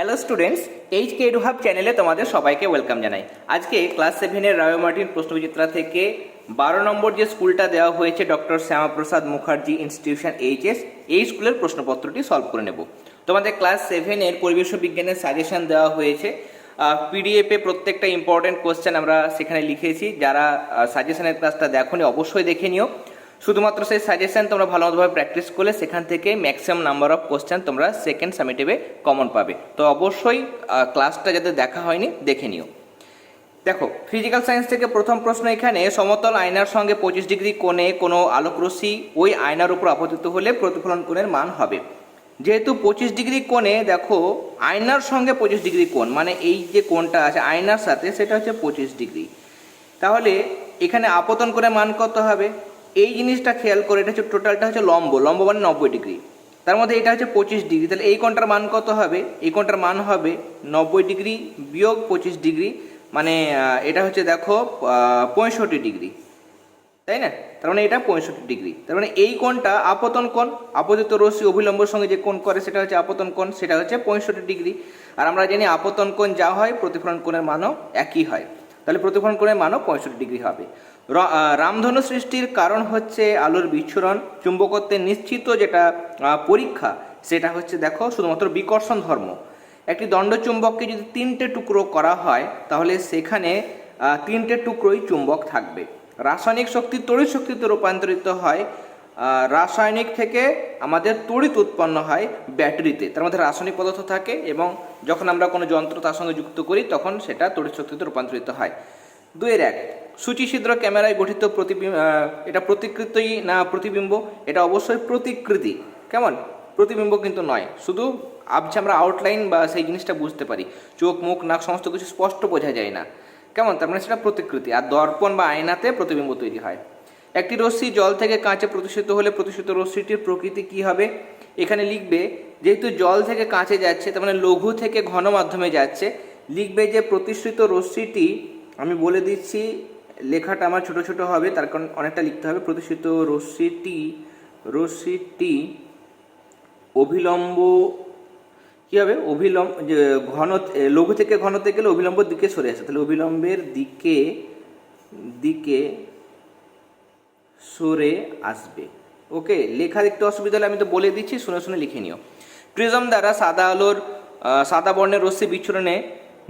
Hello students H K edu hub চ্যানেলে তোমাদের সবাইকে ওয়েলকাম জানাই। আজকে ক্লাস সেভেনের রায় মার্টিন প্রশ্নবিচিত্রা থেকে বারো নম্বর যে স্কুলটা দেওয়া হয়েছে doctor Shyamaprasad Mukherjee institution HS এই স্কুলের প্রশ্নপত্রটি সলভ করে নেব। তোমাদের ক্লাস সেভেনের পরিবেশ বিজ্ঞানের সাজেশন দেওয়া হয়েছে। পিডিএফে প্রত্যেকটা ইম্পর্টেন্ট কোয়েশ্চেন আমরা সেখানে লিখেছি। যারা সাজেশনের ক্লাসটা দেখোনি, অবশ্যই দেখে নিও। শুধুমাত্র সেই সাজেশন তোমরা ভালোভাবে প্র্যাকটিস করলে সেখান থেকে ম্যাক্সিমাম নাম্বার অফ কোশ্চেন তোমরা সেকেন্ড সামিটিভে কমন পাবে। তো অবশ্যই ক্লাসটা যাদের দেখা হয়নি, দেখে নিও। দেখো ফিজিক্যাল সায়েন্স থেকে প্রথম প্রশ্ন এখানে, সমতল আয়নার সঙ্গে পঁচিশ ডিগ্রি কোণে কোনো আলোকরশ্মি ওই আয়নার উপর আপতিত হলে প্রতিফলন কোণের মান হবে। যেহেতু পঁচিশ ডিগ্রি কোণে, দেখো, আয়নার সঙ্গে পঁচিশ ডিগ্রি কোণ মানে এই যে কোণটা আছে, আয়নার সাথে সেটা হচ্ছে পঁচিশ ডিগ্রি। তাহলে এখানে আপতন করে মান কত হবে? এই জিনিসটা খেয়াল করে, এটা হচ্ছে টোটালটা হচ্ছে লম্ব লম্ব মানে নব্বই ডিগ্রি। তার মধ্যে এটা হচ্ছে পঁচিশ ডিগ্রি, তাহলে এই কোণটার মান কত হবে? এই কোণটার মান হবে নব্বই ডিগ্রি বিয়োগ পঁচিশ ডিগ্রি মানে এটা হচ্ছে দেখো পঁয়ষট্টি ডিগ্রি। তাই না? তার মানে এটা পঁয়ষট্টি ডিগ্রি। তার মানে এই কোণটা আপতন কোণ, আপতিত রশ্মি অভিলম্বর সঙ্গে যে কোণ করে, সেটা হচ্ছে আপতন কোণ, সেটা হচ্ছে পঁয়ষট্টি ডিগ্রি। আর আমরা জানি আপতন কোণ যা হয়, প্রতিফলন কোণের মানও একই হয়। তাহলে প্রতিফলন কোণের মানও পঁয়ষট্টি ডিগ্রি হবে। রামধনু সৃষ্টির কারণ হচ্ছে আলোর বিচ্ছুরণ চুম্বকত্বের নিশ্চিত যেটা পরীক্ষা, সেটা হচ্ছে দেখো শুধুমাত্র বিকর্ষণ ধর্ম। একটি দণ্ডচুম্বককে যদি তিনটে টুকরো করা হয়, তাহলে সেখানে তিনটে টুকরোই চুম্বক থাকবে। রাসায়নিক শক্তি তড়িৎ শক্তিতে রূপান্তরিত হয় রাসায়নিক থেকে আমাদের তড়িৎ উৎপন্ন হয় ব্যাটারিতে। তার মধ্যে রাসায়নিক পদার্থ থাকে এবং যখন আমরা কোনো যন্ত্র তার সঙ্গে যুক্ত করি, তখন সেটা তড়িৎ শক্তিতে রূপান্তরিত হয়। দুইয়ের এক। সূচিছিদ্র ক্যামেরায় গঠিত প্রতিবিম্ব এটা প্রতিকৃতই না প্রতিবিম্ব, এটা অবশ্যই প্রতিকৃতি। কেমন? প্রতিবিম্ব কিন্তু নয়। শুধু আবছে আমরা আউটলাইন বা সেই জিনিসটা বুঝতে পারি। চোখ, মুখ, নাক, সমস্ত কিছু স্পষ্ট বোঝা যায় না। কেমন? তার মানে সেটা প্রতিকৃতি। আর দর্পণ বা আয়নাতে প্রতিবিম্ব তৈরি হয়। একটি রশ্মি জল থেকে কাঁচে প্রতিষ্ঠিত হলে প্রতিষ্ঠিত রশ্মিটির প্রকৃতি কি হবে? এখানে লিখবে, যেহেতু জল থেকে কাঁচে যাচ্ছে, তার মানে লঘু থেকে ঘন মাধ্যমে যাচ্ছে, লিখবে যে প্রতিষ্ঠিত রশ্মিটি আমি বলে দিচ্ছি, লেখাটা আমার ছোট ছোট হবে, তার কারণ অনেকটা লিখতে হবে। প্রতিষ্ঠিত রশ্মিটি রশ্মিটি অভিলম্ব, কি হবে? অভিলম্ব, যে ঘন লঘু থেকে ঘনতে গেলে অভিলম্বর দিকে সরে আসে। তাহলে অভিলম্বের দিকে দিকে সরে আসবে। ওকে, লেখার একটু অসুবিধা হলে আমি তো বলে দিচ্ছি, শুনে শুনে লিখে নিও। প্রিজম দ্বারা সাদা আলোর সাদা বর্ণের রশ্মি বিচ্ছুরণে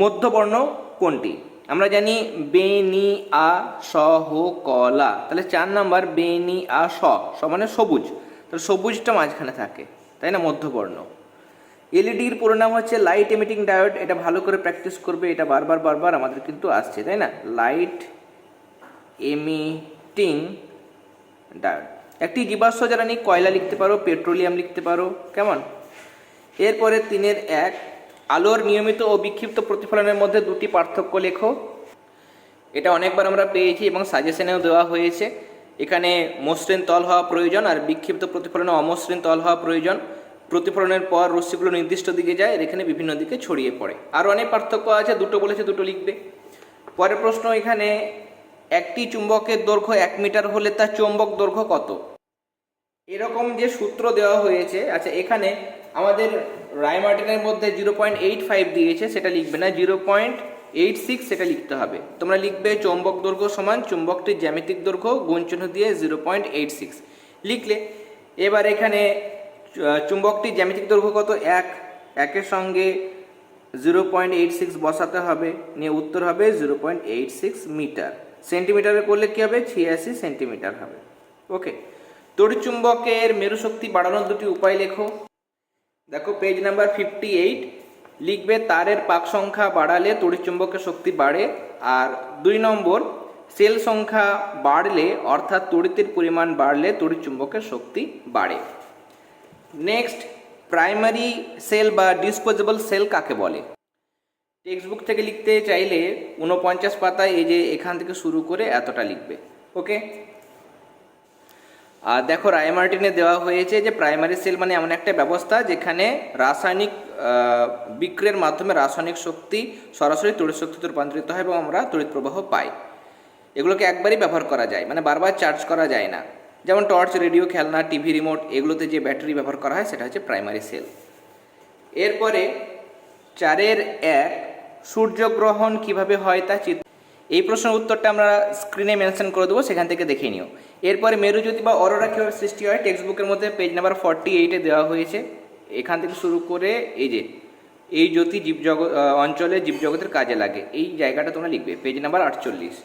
মধ্যবর্ণ কোনটি? আমরা জানি বেনি, আ, স, হো কলা তাহলে চার নাম্বার, বেনি, আ, স স মানে সবুজ। তাহলে সবুজটা মাঝখানে থাকে, তাই না, মধ্যবর্ণ। এলইডির পুরো নাম হচ্ছে লাইট এমিটিং ডায়োড এটা ভালো করে প্র্যাকটিস করবে, এটা বারবার বারবার আমাদের কিন্তু আসছে, তাই না? লাইট এমিটিং ডায়োড একটি জীবাশ্ম জ্বালানি কয়লা লিখতে পারো, পেট্রোলিয়াম লিখতে পারো, কেমন? এরপরে তিনের এক আলোর নিয়মিত ও বিক্ষিপ্ত প্রতিফলনের মধ্যে দুটি পার্থক্য লেখো। এটা অনেকবার আমরা পেয়েছি এবং সাজেশনেও দেওয়া হয়েছে। এখানে মসৃণ তল হওয়া প্রয়োজন আর বিক্ষিপ্ত প্রতিফলনে অমসৃণ তল হওয়া প্রয়োজন। প্রতিফলনের পর রশ্মিগুলো নির্দিষ্ট দিকে যায় আর এখানে বিভিন্ন দিকে ছড়িয়ে পড়ে। আর অনেক পার্থক্য আছে, দুটো বলেছে, দুটো লিখবে। পরের প্রশ্ন এখানে, একটি চুম্বকের দৈর্ঘ্য এক মিটার হলে তার চুম্বক দৈর্ঘ্য কত? এরকম যে সূত্র দেওয়া হয়েছে আচ্ছা এখানে আমাদের রায়মার্টিনের মধ্যে জিরো পয়েন্ট এইট ফাইভ দিয়েছে, সেটা লিখবে না জিরো পয়েন্ট এইট সিক্স সেটা লিখতে হবে। তোমরা লিখবে চৌম্বক দৈর্ঘ্য সমান, চুম্বকটির জ্যামিতিক দৈর্ঘ্য, গুণ চিহ্ন দিয়ে জিরো পয়েন্ট এইট সিক্স লিখলে, এবার এখানে চুম্বকটির জ্যামিতিক দৈর্ঘ্য কত? এক। একের সঙ্গে জিরো পয়েন্ট এইট সিক্স বসাতে হবে, নিয়ে উত্তর হবে zero point eight six metre. সেন্টিমিটারে করলে কী হবে? ছিয়াশি সেন্টিমিটার হবে। ওকে। তড়িৎচুম্বকের মেরুশক্তি বাড়ানোর দুটি উপায় লেখো। দেখো পেজ নাম্বার ফিফটি এইট লিখবে তারের পাক সংখ্যা বাড়ালে তড়িৎচুম্বকের শক্তি বাড়ে আর দুই নম্বর সেল সংখ্যা বাড়লে অর্থাৎ তড়িতের পরিমাণ বাড়লে তড়িৎচুম্বকের শক্তি বাড়ে। নেক্সট প্রাইমারি সেল বা ডিসপোজেবল সেল কাকে বলে? টেক্সট বুক থেকে লিখতে চাইলে উনপঞ্চাশ পাতায় এই যে এখান থেকে শুরু করে এতটা লিখবে ওকে আর দেখো রায়মার্টিনে দেওয়া হয়েছে যে প্রাইমারি সেল মানে এমন একটা ব্যবস্থা যেখানে রাসায়নিক বিক্রিয়ার মাধ্যমে রাসায়নিক শক্তি সরাসরি তড়িৎ শক্তিতে রূপান্তরিত হয় এবং আমরা তড়িৎ প্রবাহ পাই। এগুলোকে একবারই ব্যবহার করা যায় মানে বারবার চার্জ করা যায় না। যেমন টর্চ, রেডিও, খেলনা, টিভি, রিমোট এগুলোতে যে ব্যাটারি ব্যবহার করা হয় সেটা হচ্ছে প্রাইমারি সেল। এরপরে চারের এক, সূর্যগ্রহণ কীভাবে হয় তা চিত্র এই প্রশ্নের উত্তরটা আমরা স্ক্রিনে মেনশন করে দেবো, সেখান থেকে দেখে নিও। এরপরে মেরুজ্যোতি বা অরোরা কীভাবে সৃষ্টি হয়? টেক্সট বুকের মধ্যে পেজ নাম্বার ফর্টি এইটে দেওয়া হয়েছে। এখান থেকে শুরু করে এই যে, এই জ্যোতি জীবজগৎ অঞ্চলে জীবজগতের কাজে লাগে। এই জায়গাটা তোমরা লিখবে পেজ নাম্বার আটচল্লিশ।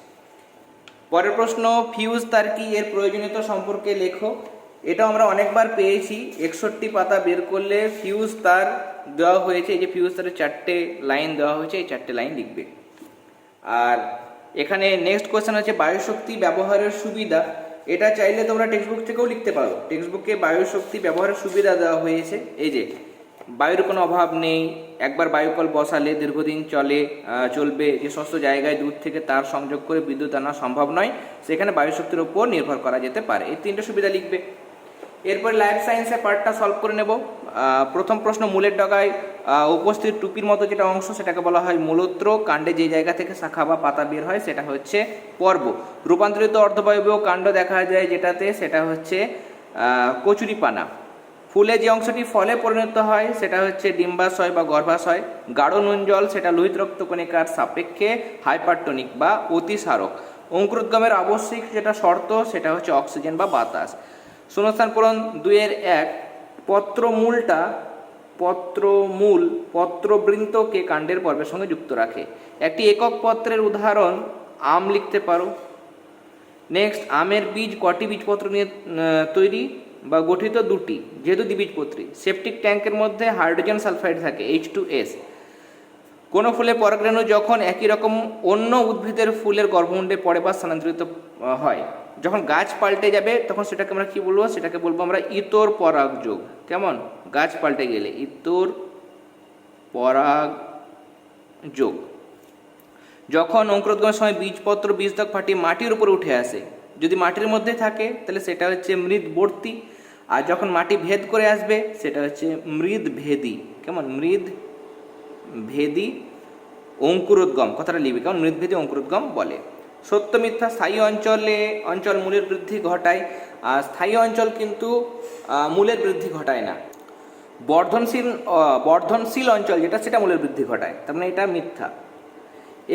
পরের প্রশ্ন ফিউজ তার কি? এর প্রয়োজনীয়তা সম্পর্কে লেখো। এটা আমরা অনেকবার পেয়েছি। একষট্টি পাতা বের করলে ফিউজ তার দেওয়া হয়েছে। এই যে ফিউজ তারের চারটে লাইন দেওয়া হয়েছে, এই চারটে লাইন লিখবে। আর এখানে নেক্সট কোয়েশ্চেন হচ্ছে বায়ুশক্তি ব্যবহারের সুবিধা। এটা চাইলে তোমরা টেক্সট বুক থেকেও লিখতে পারো। টেক্সট বুকে বায়ুশক্তি ব্যবহারের সুবিধা দেওয়া হয়েছে। এই যে, বায়ুর কোনো অভাব নেই, একবার বায়ুকল বসালে দীর্ঘদিন চলে চলবে, যে সমস্ত জায়গায় দূর থেকে তার সংযোগ করে বিদ্যুৎ আনা সম্ভব নয়, সেখানে বায়ুশক্তির উপর নির্ভর করা যেতে পারে। এই তিনটে সুবিধা লিখবে। এরপর লাইফ সায়েন্সের পার্টটা সলভ করে নেব। প্রথম প্রশ্ন মূলের ডগায় উপস্থিত টুপির মতো যেটা অংশ সেটাকে বলা হয় মূলত্র। কাণ্ডে যে জায়গা থেকে শাখা বা পাতা বের হয় সেটা হচ্ছে পর্ব। রূপান্তরিত অর্ধবায়বীয় কাণ্ড দেখা যায় যেটাতে, সেটা হচ্ছে কচুরিপানা। ফুলে যে অংশটি ফলে পরিণত হয়, সেটা হচ্ছে ডিম্বাশয় বা গর্ভাশয়। গাঢ় নুন জল, সেটা লোহিত রক্তকণিকার সাপেক্ষে হাইপারটনিক বা অতিসারক। অঙ্কুরোদ্গমের আবশ্যিক যেটা শর্ত, সেটা হচ্ছে অক্সিজেন বা বাতাস। শূন্যস্থান পূরণ দুইয়ের এক। পত্রমূলটা পত্রমূল, পত্রবৃন্তকে কাণ্ডের পর্বের সঙ্গে যুক্ত রাখে। একটি একক পত্রের উদাহরণ আম লিখতে পারো। নেক্সট আমের বীজ কটি বীজপত্র নিয়ে তৈরি? বা গঠিত দুটি, যেহেতু দ্বিবীজপত্রী। সেপটিক ট্যাঙ্কের মধ্যে হাইড্রোজেন সালফাইড থাকে এইচ টু এস কোনো ফুলে পরাগরেণু যখন একই রকম অন্য উদ্ভিদের ফুলের গর্ভমুণ্ডে পড়ে বা স্থানান্তরিত হয়। যখন গাছ পাল্টে যাবে, তখন সেটাকে আমরা কি বলব? সেটাকে বলব আমরা ইতর পরাগ যোগ। কেমন? গাছ পাল্টে গেলে ইতর পরাগ যোগ। যখন অঙ্কুরোদ্গমের সময় বীজপত্র বীজতক ফাটিয়ে মাটির উপরে উঠে আসে, যদি মাটির মধ্যে থাকে, তাহলে সেটা হচ্ছে মৃদবর্তী। আর যখন মাটি ভেদ করে আসবে, সেটা হচ্ছে মৃদ ভেদি কেমন? মৃদ ভেদি অঙ্কুরোদ্গম। কথাটা লিখবে। কেমন? মৃদভেদি অঙ্কুরোদ্গম বলে। সত্য মিথ্যা স্থায়ী অঞ্চলে, অঞ্চল মূলের বৃদ্ধি ঘটায়, আর স্থায়ী অঞ্চল কিন্তু মূলের বৃদ্ধি ঘটায় না। বর্ধনশীল বর্ধনশীল অঞ্চল যেটা, সেটা মূলের বৃদ্ধি ঘটায়, তার মানে এটা মিথ্যা।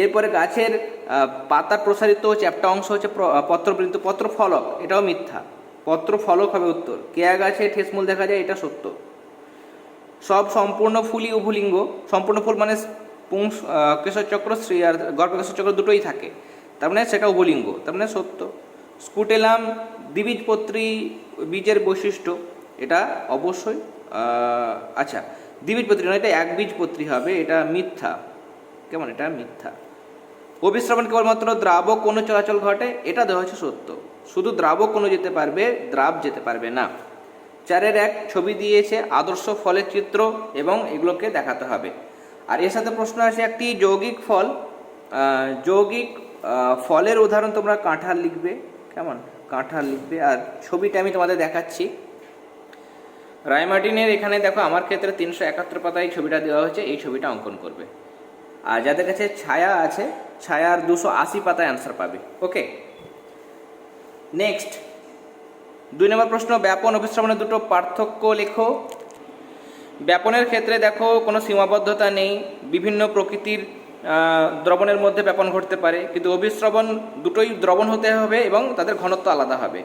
এরপরে গাছের পাতা প্রসারিত চ্যাপ্টা অংশ হচ্ছে পত্রবৃন্ত পত্র ফলক এটাও মিথ্যা। পত্র ফলক হবে উত্তর। কেয়া গাছে ঠেসমূল দেখা যায়, এটা সত্য। সব সম্পূর্ণ ফুলই উভলিঙ্গ। সম্পূর্ণ ফুল মানে পুংস কেশর চক্র শ্রী, আর গর্ভকেশরচক্র দুটোই থাকে। তার মানে সেটা উভলিঙ্গ তার মানে সত্য। স্কুটেলাম দ্বিবীজপত্রী বীজের বৈশিষ্ট্য, এটা অবশ্যই। আচ্ছা দ্বিবীজপত্রী নয়, এটা একবীজপত্রী হবে, এটা মিথ্যা। কেমন? এটা মিথ্যা। অভিশ্রবণ কেবলমাত্র দ্রাবক কোনো চলাচল ঘটে, এটা দেওয়া হচ্ছে সত্য। শুধু দ্রাবক কোনো যেতে পারবে, দ্রাব যেতে পারবে না। চারের এক ছবি দিয়েছে আদর্শ ফলের চিত্র এবং এগুলোকে দেখাতে হবে। আর এর সাথে প্রশ্ন আছে একটি যৌগিক ফল। যৌগিক ফলের উদাহরণ তোমরা কাঁঠাল লিখবে, কেমন? কাঁঠাল লিখবে, আর ছবিটা আমি তোমাদের দেখাচ্ছি। রায়মার্টিনের এখানে দেখো, আমার ক্ষেত্রে তিনশো একাত্তর পাতায় ছবিটা দেওয়া হয়েছে, এই ছবিটা অঙ্কন করবে। আর যাদের কাছে ছায়া আছে, ছায়ার দুশো আশি পাতায় অ্যান্সার পাবে ওকে নেক্সট দুই নম্বর প্রশ্ন, ব্যাপন অভিশ্রবণের দুটো পার্থক্য লেখো। ব্যাপনের ক্ষেত্রে দেখো, কোনো সীমাবদ্ধতা নেই, বিভিন্ন প্রকৃতির দ্রবণের মধ্যে ব্যাপন ঘটতে পারে, কিন্তু অভিশ্রবণ দুটোই দ্রবণ হতে হবে এবং তাদের ঘনত্ব আলাদা হবে।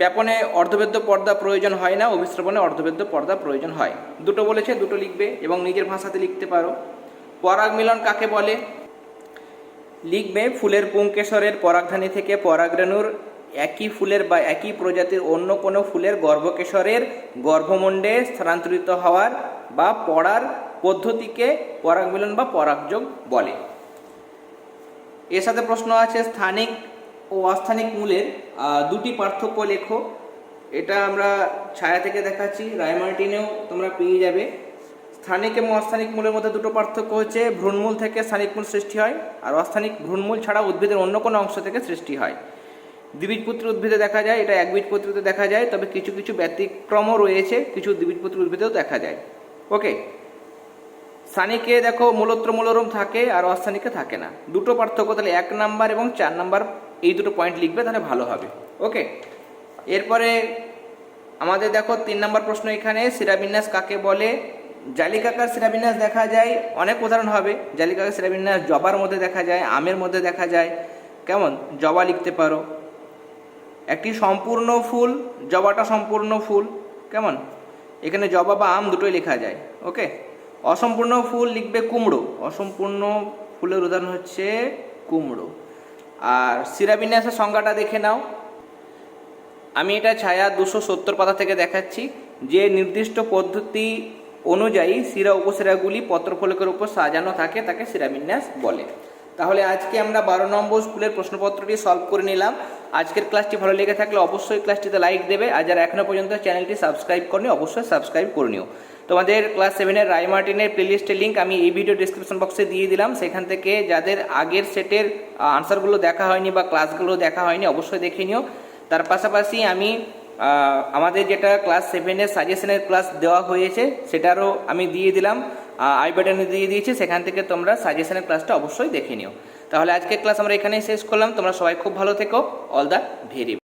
ব্যাপনে অর্ধবেদ্য পর্দা প্রয়োজন হয় না অভিশ্রবণে অর্ধবেদ্য পর্দা প্রয়োজন হয়। দুটো বলেছে, দুটো লিখবে এবং নিজের ভাষাতে লিখতে পারো। পরাগ মিলন কাকে বলে? লিখবে, ফুলের পুংকেশরের পরাগধানী থেকে পরাগরেণুর একই ফুলের বা একই প্রজাতির অন্য কোনো ফুলের গর্ভকেশরের গর্ভমণ্ডে স্থানান্তরিত হওয়ার বা পড়ার পদ্ধতিকে পরাগমিলন বা পরাগযোগ বলে। এর সাথে প্রশ্ন আছে, স্থানিক ও অস্থানিক মূলের দুটি পার্থক্য লেখো। এটা আমরা ছায়া থেকে দেখাচ্ছি, রায়মার্টিনেও তোমরা পেয়ে যাবে। স্থানিক এবং অস্থানিক মূলের মধ্যে দুটো পার্থক্য হচ্ছে, ভ্রূণমূল থেকে স্থানিক মূল সৃষ্টি হয়, আর অস্থানিক ভ্রূণমূল ছাড়া উদ্ভিদের অন্য কোনো অংশ থেকে সৃষ্টি হয়। দ্বিবীজপত্রী উদ্ভিদে দেখা যায়, এটা একবীজপত্রীতে দেখা যায়, তবে কিছু কিছু ব্যতিক্রমও রয়েছে, কিছু দ্বিবীজপত্রী উদ্ভিদেও দেখা যায়। ওকে? স্থানিকে দেখো মূলত্র মূলরম থাকে আর অস্থানিকে থাকে না। দুটো পার্থক্য তাহলে এক নাম্বার এবং চার নাম্বার এই দুটো পয়েন্ট লিখবে তাহলে ভালো হবে। ওকে এরপরে আমাদের দেখো তিন নম্বর প্রশ্ন এখানে, শিরাবিন্যাস কাকে বলে? জালিকাকার শিরাবিন্যাস দেখা যায়, অনেক উদাহরণ হবে। জালিকাকার শিরাবিন্যাস জবার মধ্যে দেখা যায়, আমের মধ্যে দেখা যায়। কেমন? জবা লিখতে পারো। একটি সম্পূর্ণ ফুল, জবাটা সম্পূর্ণ ফুল। কেমন? এখানে জবা বা আম দুটোই লেখা যায়। ওকে অসম্পূর্ণ ফুল লিখবে কুমড়ো। অসম্পূর্ণ ফুলের উদাহরণ হচ্ছে কুমড়ো। আর শিরাবিন্যাসের সংজ্ঞাটা দেখে নাও। আমি এটা ছায়া দুশো সত্তর পাতা থেকে দেখাচ্ছি। যে নির্দিষ্ট পদ্ধতি অনুযায়ী শিরা উপশিরাগুলি পত্রফলকের উপর সাজানো থাকে, তাকে শিরাবিন্যাস বলে। তাহলে আজকে আমরা বারো নম্বর স্কুলের প্রশ্নপত্রটি সলভ করে নিলাম। আজকের ক্লাসটি ভালো লেগে থাকলে অবশ্যই ক্লাসটিতে লাইক দেবে আর যারা এখনও পর্যন্ত চ্যানেলটি সাবস্ক্রাইব করনি, অবশ্যই সাবস্ক্রাইব করে নিও। তোমাদের ক্লাস সেভেনের রায় মার্টিনের প্লেলিস্টের লিঙ্ক আমি এই ভিডিও ডিসক্রিপশন বক্সে দিয়ে দিলাম। সেখান থেকে যাদের আগের সেটের আনসারগুলো দেখা হয়নি বা ক্লাসগুলো দেখা হয়নি, অবশ্যই দেখে নিও। তার পাশাপাশি আমি আমাদের যেটা ক্লাস সেভেনের সাজেশনের ক্লাস দেওয়া হয়েছে, সেটারও আমি দিয়ে দিলাম। আই বাটনে দিয়ে দিয়েছি, সেখান থেকে তোমরা সাজেশনের ক্লাসটা অবশ্যই দেখে নিও। তাহলে আজকের ক্লাস আমরা এখানেই শেষ করলাম। তোমরা সবাই খুব ভালো থেকো। All the very